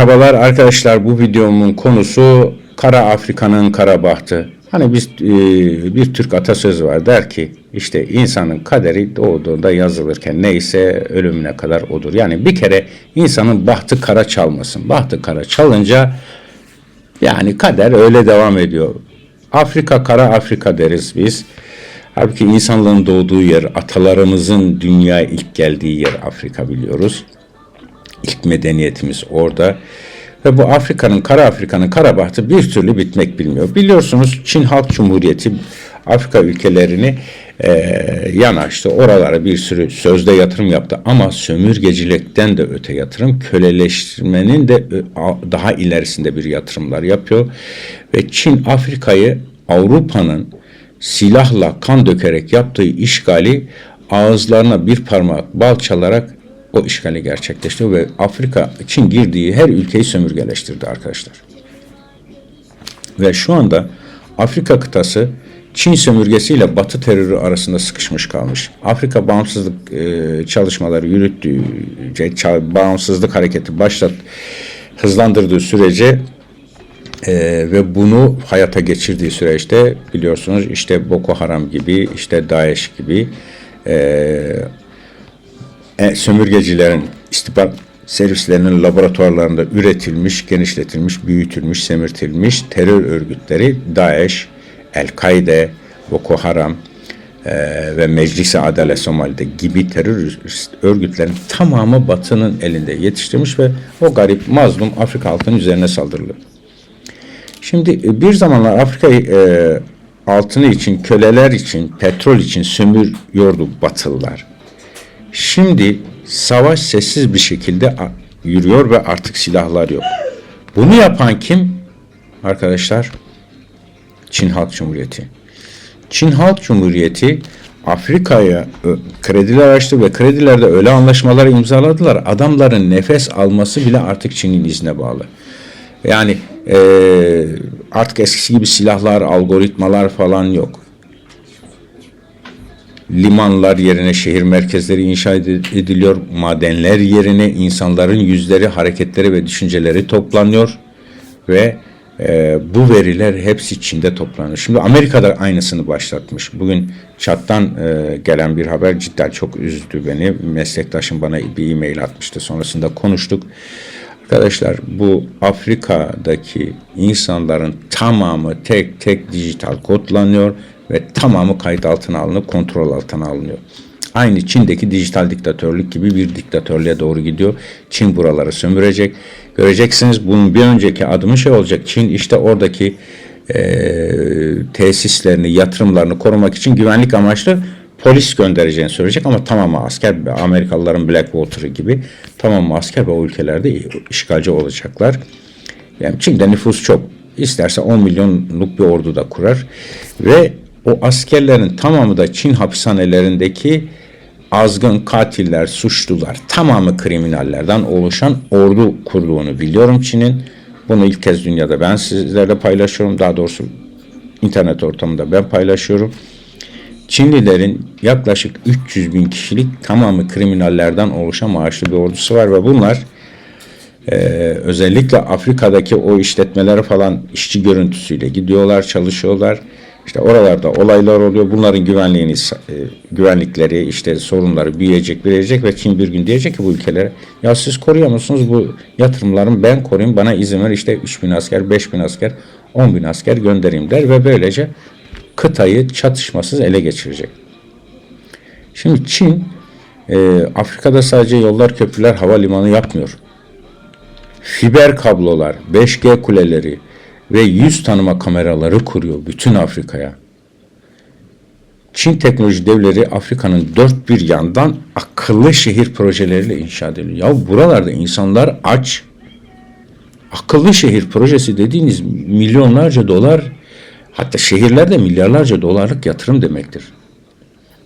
Merhabalar arkadaşlar bu videomun konusu Kara Afrika'nın kara bahtı. Hani biz e, bir Türk atasözü var der ki işte insanın kaderi doğduğunda yazılırken neyse ölümüne kadar odur. Yani bir kere insanın bahtı kara çalmasın. Bahtı kara çalınca yani kader öyle devam ediyor. Afrika kara Afrika deriz biz. Halbuki insanlığın doğduğu yer, atalarımızın dünyaya ilk geldiği yer Afrika biliyoruz. İlk medeniyetimiz orada. Ve bu Afrika'nın, Kara Afrika'nın kara bahtı bir türlü bitmek bilmiyor. Biliyorsunuz Çin Halk Cumhuriyeti Afrika ülkelerini e, yanaştı. Oralara bir sürü sözde yatırım yaptı. Ama sömürgecilikten de öte yatırım, köleleştirmenin de daha ilerisinde bir yatırımlar yapıyor. Ve Çin Afrika'yı Avrupa'nın silahla kan dökerek yaptığı işgali ağızlarına bir parmak bal çalarak o işgali gerçekleştiriyor ve Afrika için girdiği her ülkeyi sömürgeleştirdi arkadaşlar. Ve şu anda Afrika kıtası Çin sömürgesiyle Batı terörü arasında sıkışmış kalmış. Afrika bağımsızlık e, çalışmaları yürüttüğü, bağımsızlık hareketi başlat, hızlandırdığı sürece e, ve bunu hayata geçirdiği süreçte biliyorsunuz işte Boko Haram gibi, işte DAEŞ gibi e, sömürgecilerin istihbarat servislerinin laboratuvarlarında üretilmiş, genişletilmiş, büyütülmüş, semirtilmiş terör örgütleri DAEŞ, El-Kaide, Boko Haram e, ve Meclisi Adalet Somali'de gibi terör örgütlerin tamamı Batı'nın elinde yetiştirmiş ve o garip mazlum Afrika halkının üzerine saldırılıyor. Şimdi e, bir zamanlar Afrika'yı e, altını için, köleler için, petrol için sömürüyordu Batılılar. Şimdi savaş sessiz bir şekilde yürüyor ve artık silahlar yok. Bunu yapan kim? Arkadaşlar Çin Halk Cumhuriyeti. Çin Halk Cumhuriyeti Afrika'ya krediler açtı ve kredilerde öyle anlaşmalar imzaladılar. Adamların nefes alması bile artık Çin'in izne bağlı. Yani eee, artık eskisi gibi silahlar, algoritmalar falan yok limanlar yerine şehir merkezleri inşa edi- ediliyor. Madenler yerine insanların yüzleri, hareketleri ve düşünceleri toplanıyor ve e, bu veriler hepsi Çin'de toplanıyor. Şimdi Amerika'da aynısını başlatmış. Bugün chat'tan e, gelen bir haber cidden çok üzdü beni. Meslektaşım bana bir e-mail atmıştı. Sonrasında konuştuk. Arkadaşlar bu Afrika'daki insanların tamamı tek tek dijital kodlanıyor ve tamamı kayıt altına alınıp kontrol altına alınıyor. Aynı Çin'deki dijital diktatörlük gibi bir diktatörlüğe doğru gidiyor. Çin buraları sömürecek. Göreceksiniz bunun bir önceki adımı şey olacak. Çin işte oradaki eee, tesislerini, yatırımlarını korumak için güvenlik amaçlı polis göndereceğini söyleyecek ama tamamı asker Amerikalıların Blackwater gibi tamamı asker ve o ülkelerde işgalci olacaklar. Yani Çin'de nüfus çok. İsterse 10 milyonluk bir ordu da kurar ve o askerlerin tamamı da Çin hapishanelerindeki azgın katiller, suçlular, tamamı kriminallerden oluşan ordu kurduğunu biliyorum Çin'in. Bunu ilk kez dünyada ben sizlerle paylaşıyorum. Daha doğrusu internet ortamında ben paylaşıyorum. Çinlilerin yaklaşık 300 bin kişilik tamamı kriminallerden oluşan maaşlı bir ordusu var ve bunlar e, özellikle Afrika'daki o işletmelere falan işçi görüntüsüyle gidiyorlar, çalışıyorlar. İşte oralarda olaylar oluyor. Bunların güvenliğini, e, güvenlikleri, işte sorunları büyüyecek, büyüyecek ve Çin bir gün diyecek ki bu ülkelere ya siz koruyor musunuz bu yatırımlarımı ben koruyayım bana izin ver işte 3 bin asker, 5 bin asker, 10 bin asker göndereyim der ve böylece kıtayı çatışmasız ele geçirecek. Şimdi Çin e, Afrika'da sadece yollar, köprüler, havalimanı yapmıyor. Fiber kablolar, 5G kuleleri ve yüz tanıma kameraları kuruyor bütün Afrika'ya. Çin teknoloji devleri Afrika'nın dört bir yandan akıllı şehir projeleriyle inşa ediliyor. Ya buralarda insanlar aç. Akıllı şehir projesi dediğiniz milyonlarca dolar hatta şehirlerde milyarlarca dolarlık yatırım demektir.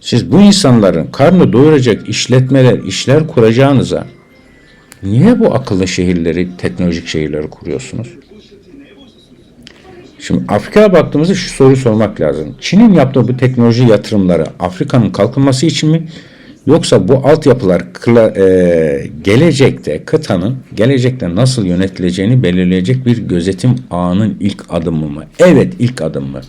Siz bu insanların karnı doyuracak işletmeler, işler kuracağınıza niye bu akıllı şehirleri, teknolojik şehirleri kuruyorsunuz? Şimdi Afrika'ya baktığımızda şu soruyu sormak lazım. Çin'in yaptığı bu teknoloji yatırımları Afrika'nın kalkınması için mi Yoksa bu altyapılar kıla- e, gelecekte kıtanın gelecekte nasıl yönetileceğini belirleyecek bir gözetim ağının ilk adımı mı? Evet ilk adım mı?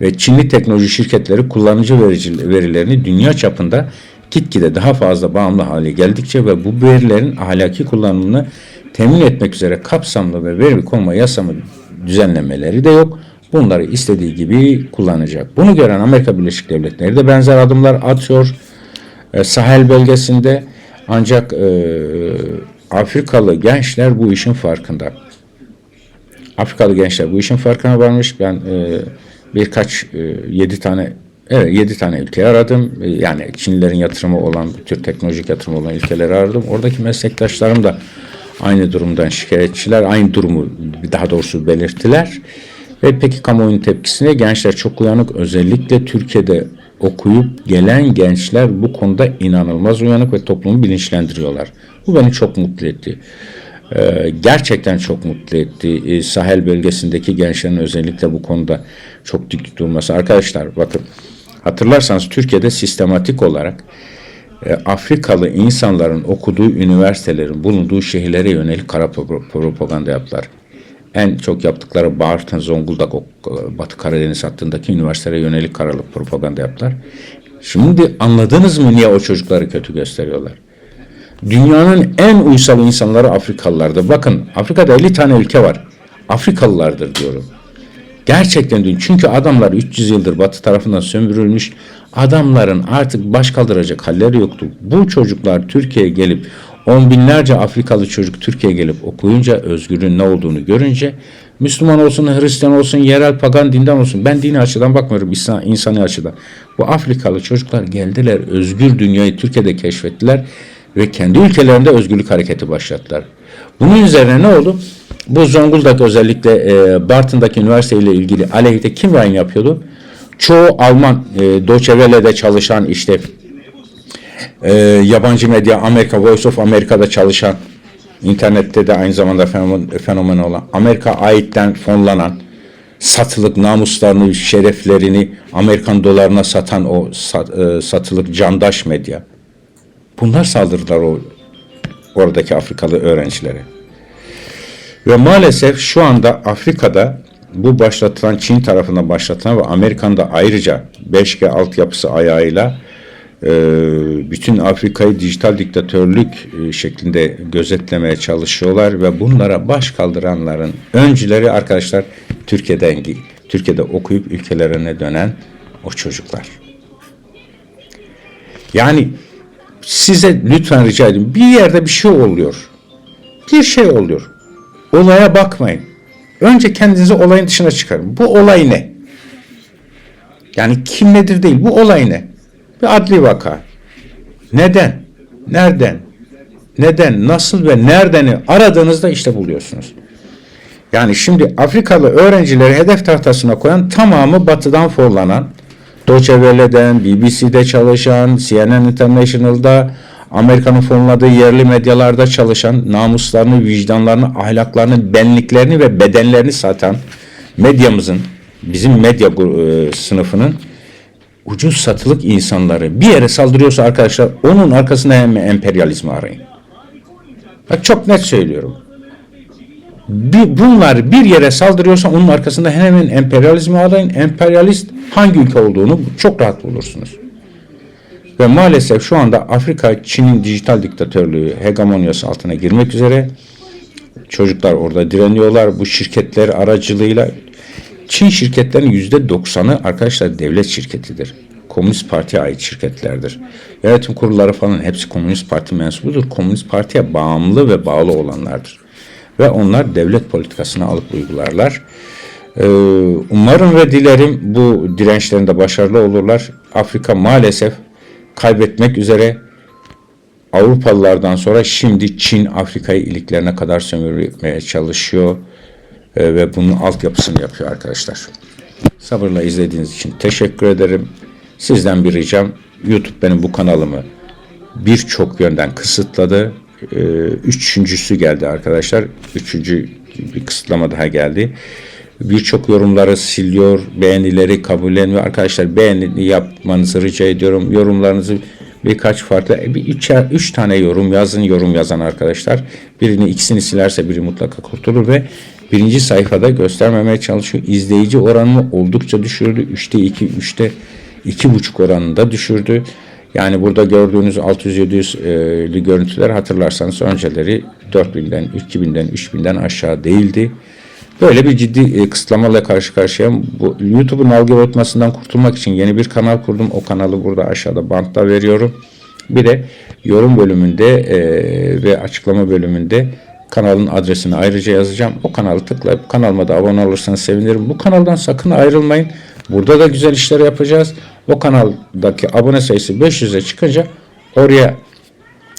Ve Çinli teknoloji şirketleri kullanıcı verilerini dünya çapında gitgide daha fazla bağımlı hale geldikçe ve bu verilerin ahlaki kullanımını temin etmek üzere kapsamlı ve veri koruma yasamı düzenlemeleri de yok. Bunları istediği gibi kullanacak. Bunu gören Amerika Birleşik Devletleri de benzer adımlar atıyor. E, Sahel bölgesinde ancak e, Afrikalı gençler bu işin farkında. Afrikalı gençler bu işin farkına varmış. Ben e, birkaç e, yedi tane evet yedi tane ülke aradım. E, yani Çinlilerin yatırımı olan bu tür teknolojik yatırımı olan ülkeleri aradım. Oradaki meslektaşlarım da aynı durumdan şikayetçiler. Aynı durumu daha doğrusu belirttiler. Ve peki kamuoyunun tepkisine gençler çok uyanık. Özellikle Türkiye'de okuyup gelen gençler bu konuda inanılmaz uyanık ve toplumu bilinçlendiriyorlar. Bu beni çok mutlu etti. Ee, gerçekten çok mutlu etti. Ee, Sahel bölgesindeki gençlerin özellikle bu konuda çok dik durması. Arkadaşlar bakın hatırlarsanız Türkiye'de sistematik olarak e, Afrikalı insanların okuduğu üniversitelerin bulunduğu şehirlere yönelik kara pro- propaganda yaptılar. En çok yaptıkları Bartın, Zonguldak, Batı Karadeniz hattındaki üniversitelere yönelik karalık propaganda yaptılar. Şimdi anladınız mı niye o çocukları kötü gösteriyorlar? Dünyanın en uysal insanları Afrikalılardır. Bakın Afrika'da 50 tane ülke var. Afrikalılardır diyorum. Gerçekten diyorum. Çünkü adamlar 300 yıldır batı tarafından sömürülmüş. Adamların artık baş kaldıracak halleri yoktu. Bu çocuklar Türkiye'ye gelip on binlerce Afrikalı çocuk Türkiye'ye gelip okuyunca özgürlüğün ne olduğunu görünce Müslüman olsun, Hristiyan olsun, yerel pagan dinden olsun. Ben dini açıdan bakmıyorum, insan- insani açıdan. Bu Afrikalı çocuklar geldiler, özgür dünyayı Türkiye'de keşfettiler ve kendi ülkelerinde özgürlük hareketi başlattılar. Bunun üzerine ne oldu? Bu Zonguldak özellikle e, Bartın'daki üniversite ile ilgili aleyhte kim yayın yapıyordu? Çoğu Alman, e, Welle'de çalışan işte e, yabancı medya, Amerika, Voice of America'da çalışan, internette de aynı zamanda fenomen, fenomen olan, Amerika aitten fonlanan, satılık namuslarını, şereflerini Amerikan dolarına satan o sat- e, satılık candaş medya. Bunlar saldırdılar o oradaki Afrikalı öğrencilere. Ve maalesef şu anda Afrika'da bu başlatılan Çin tarafından başlatılan ve Amerikan da ayrıca 5G altyapısı ayağıyla e, bütün Afrika'yı dijital diktatörlük e, şeklinde gözetlemeye çalışıyorlar ve bunlara baş kaldıranların öncüleri arkadaşlar Türkiye'den Türkiye'de okuyup ülkelerine dönen o çocuklar. Yani size lütfen rica ediyorum bir yerde bir şey oluyor. Bir şey oluyor. Olaya bakmayın. Önce kendinizi olayın dışına çıkarın. Bu olay ne? Yani kim nedir değil. Bu olay ne? Bir adli vaka. Neden? Nereden? Neden? Nasıl ve neredeni aradığınızda işte buluyorsunuz. Yani şimdi Afrikalı öğrencileri hedef tahtasına koyan tamamı batıdan forlanan, Deutsche Welle'den, BBC'de çalışan, CNN International'da, Amerika'nın fonladığı yerli medyalarda çalışan, namuslarını, vicdanlarını, ahlaklarını, benliklerini ve bedenlerini satan medyamızın, bizim medya e, sınıfının ucuz satılık insanları bir yere saldırıyorsa arkadaşlar onun arkasında hem emperyalizmi arayın. Bak çok net söylüyorum. Bir, bunlar bir yere saldırıyorsa onun arkasında hemen emperyalizmi arayın. Emperyalist hangi ülke olduğunu çok rahat bulursunuz. Ve maalesef şu anda Afrika Çin'in dijital diktatörlüğü hegemonyası altına girmek üzere. Çocuklar orada direniyorlar bu şirketler aracılığıyla. Çin şirketlerinin yüzde doksanı arkadaşlar devlet şirketidir. Komünist Parti'ye ait şirketlerdir. Yönetim kurulları falan hepsi Komünist Parti mensubudur. Komünist Parti'ye bağımlı ve bağlı olanlardır. Ve onlar devlet politikasını alıp uygularlar. Ee, umarım ve dilerim bu dirençlerinde başarılı olurlar. Afrika maalesef kaybetmek üzere Avrupalılardan sonra şimdi Çin Afrika'yı iliklerine kadar sömürmeye çalışıyor Ee, ve bunun altyapısını yapıyor arkadaşlar. Sabırla izlediğiniz için teşekkür ederim. Sizden bir ricam YouTube benim bu kanalımı birçok yönden kısıtladı. Ee, üçüncüsü geldi arkadaşlar. Üçüncü bir kısıtlama daha geldi. Birçok yorumları siliyor, beğenileri kabullenmiyor. Arkadaşlar beğeni yapmanızı rica ediyorum. Yorumlarınızı birkaç farklı e, bir üç, üç tane yorum yazın yorum yazan arkadaşlar. Birini ikisini silerse biri mutlaka kurtulur ve birinci sayfada göstermemeye çalışıyor. İzleyici oranını oldukça düşürdü. Üçte iki, üçte iki buçuk oranında düşürdü. Yani burada gördüğünüz 600-700'lü görüntüler hatırlarsanız önceleri 4000'den, 2000'den, 3000'den aşağı değildi. Böyle bir ciddi e, kısıtlamalarla karşı karşıyayım. Bu YouTube'un algoritmasından kurtulmak için yeni bir kanal kurdum. O kanalı burada aşağıda bantta veriyorum. Bir de yorum bölümünde e, ve açıklama bölümünde kanalın adresini ayrıca yazacağım. O kanalı tıklayıp kanalıma da abone olursanız sevinirim. Bu kanaldan sakın ayrılmayın. Burada da güzel işler yapacağız. O kanaldaki abone sayısı 500'e çıkınca oraya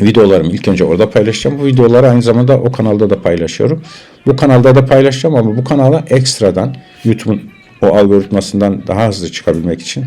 videolarımı ilk önce orada paylaşacağım. Bu videoları aynı zamanda o kanalda da paylaşıyorum. Bu kanalda da paylaşacağım ama bu kanala ekstradan YouTube'un o algoritmasından daha hızlı çıkabilmek için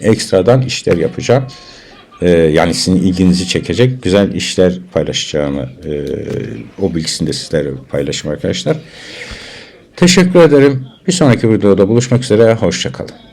ekstradan işler yapacağım. Ee, yani sizin ilginizi çekecek güzel işler paylaşacağımı e, o bilgisini de sizlerle paylaşayım arkadaşlar. Teşekkür ederim. Bir sonraki videoda buluşmak üzere. Hoşçakalın.